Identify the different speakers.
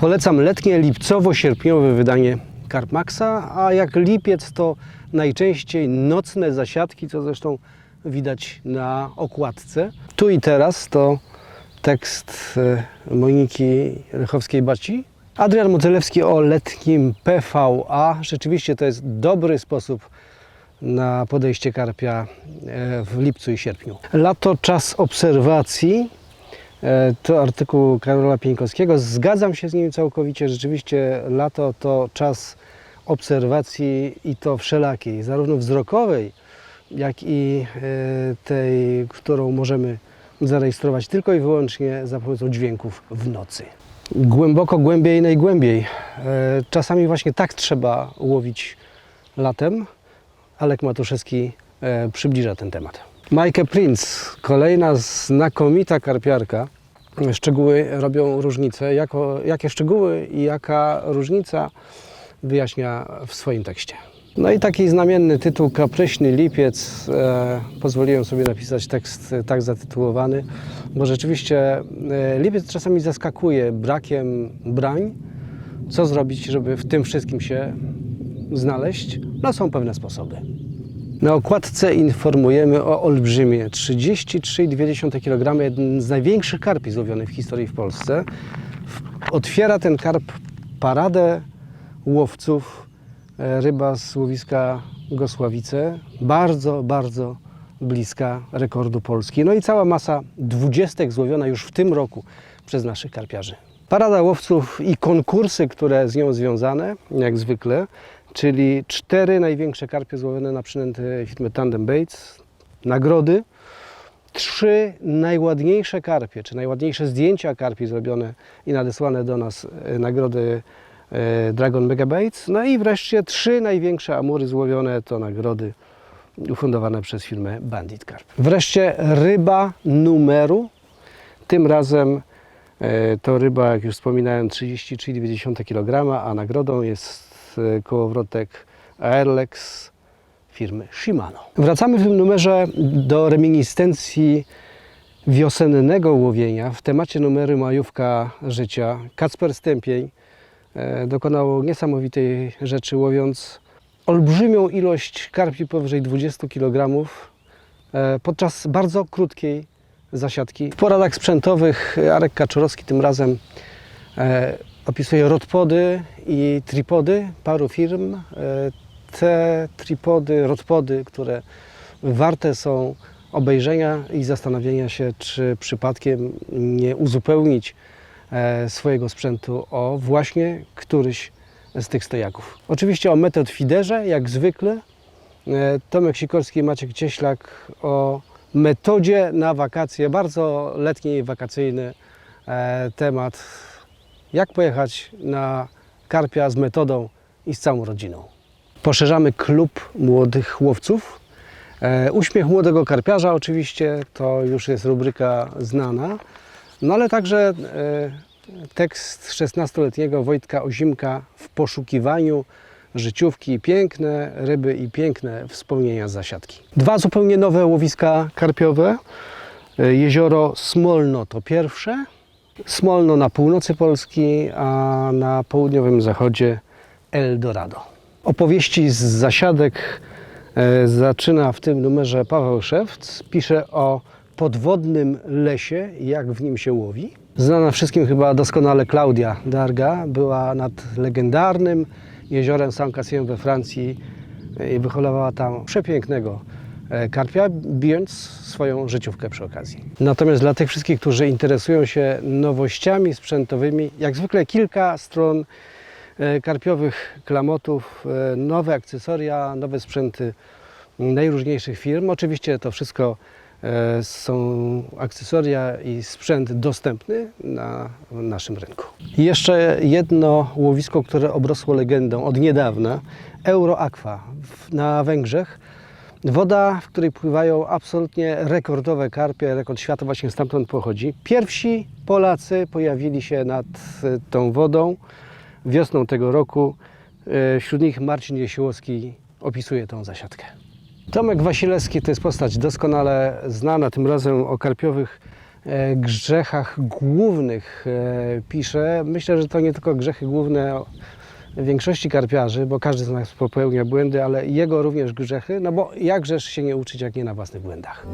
Speaker 1: Polecam letnie lipcowo-sierpniowe wydanie Carpmaxa, a jak lipiec to najczęściej nocne zasiadki, co zresztą widać na okładce. Tu i teraz to tekst e, Moniki Rychowskiej-Baci. Adrian Motylewski o letnim PVA. Rzeczywiście to jest dobry sposób na podejście karpia e, w lipcu i sierpniu. Lato czas obserwacji. E, To artykuł Karola Pieńkowskiego. Zgadzam się z nim całkowicie. Rzeczywiście lato to czas obserwacji i to wszelakiej, zarówno wzrokowej, jak i e, tej, którą możemy zarejestrować tylko i wyłącznie za pomocą dźwięków w nocy. Głęboko, głębiej, najgłębiej. E, Czasami właśnie tak trzeba łowić latem. Alek Matuszewski przybliża ten temat. Majke Prince, kolejna znakomita karpiarka. Szczegóły robią różnicę. Jako, jakie szczegóły i jaka różnica wyjaśnia w swoim tekście. No i taki znamienny tytuł Kapryśny lipiec. E, pozwoliłem sobie napisać tekst e, tak zatytułowany, bo rzeczywiście e, lipiec czasami zaskakuje brakiem brań. Co zrobić, żeby w tym wszystkim się znaleźć? No są pewne sposoby. Na okładce informujemy o olbrzymie 33,2 kg, jeden z największych karpi złowionych w historii w Polsce. Otwiera ten karp paradę łowców e, ryba z łowiska Gosławice. Bardzo, bardzo bliska rekordu Polski. No i cała masa dwudziestek złowiona już w tym roku przez naszych karpiarzy. Parada łowców i konkursy, które z nią związane, jak zwykle, czyli cztery największe karpie złowione na przynęty firmy Tandem Baits, nagrody, trzy najładniejsze karpie, czy najładniejsze zdjęcia karpi zrobione i nadesłane do nas e, nagrody e, Dragon Megabaits, no i wreszcie trzy największe amury złowione to nagrody ufundowane przez firmę Bandit Carp. Wreszcie ryba numeru, tym razem e, to ryba, jak już wspominałem, 33,2 kg, a nagrodą jest kołowrotek Airlex firmy Shimano. Wracamy w tym numerze do reminiscencji wiosennego łowienia. W temacie numeru Majówka Życia Kacper Stępień e, dokonał niesamowitej rzeczy, łowiąc olbrzymią ilość karpi powyżej 20 kg e, podczas bardzo krótkiej zasiadki. W poradach sprzętowych Arek Kaczorowski tym razem e, opisuje rodpody i tripody paru firm. E, te tripody, rodpody, które warte są obejrzenia i zastanowienia się, czy przypadkiem nie uzupełnić e, swojego sprzętu o właśnie któryś z tych stojaków. Oczywiście o metod fiderze, jak zwykle. E, Tomek Sikorski i Maciek Cieślak o metodzie na wakacje, bardzo letni, wakacyjny e, temat. Jak pojechać na karpia z metodą i z całą rodziną. Poszerzamy klub młodych łowców. E, Uśmiech młodego karpiarza oczywiście to już jest rubryka znana, no ale także e, tekst 16-letniego Wojtka Ozimka w poszukiwaniu życiówki, piękne ryby i piękne wspomnienia z zasiadki. Dwa zupełnie nowe łowiska karpiowe. E, Jezioro Smolno to pierwsze, Smolno na północy Polski, a na południowym zachodzie Eldorado. Opowieści z zasiadek e, zaczyna w tym numerze Paweł Szewc. Pisze o podwodnym lesie, jak w nim się łowi. Znana wszystkim chyba doskonale Klaudia Darga była nad legendarnym jeziorem Saint-Cassien we Francji i wyholowała tam przepięknego karpia, bijąc swoją życiówkę przy okazji. Natomiast dla tych wszystkich, którzy interesują się nowościami sprzętowymi, jak zwykle kilka stron e, karpiowych klamotów, e, nowe akcesoria, nowe sprzęty najróżniejszych firm. Oczywiście to wszystko e, są akcesoria i sprzęt dostępny na naszym rynku. Jeszcze jedno łowisko, które obrosło legendą od niedawna, Euroaqua w- na Węgrzech. Woda, w której pływają absolutnie rekordowe karpie, rekord świata właśnie stamtąd pochodzi. Pierwsi Polacy pojawili się nad e, tą wodą wiosną tego roku. E, Wśród nich Marcin Jesiłowski opisuje tą zasiadkę. Tomek Wasilewski to jest postać doskonale znana, tym razem o karpiowych e, grzechach głównych pisze. Myślę, że to nie tylko grzechy główne większości karpiarzy, bo każdy z nas popełnia błędy, ale jego również grzechy, no bo jakżeż się nie uczyć, jak nie na własnych błędach.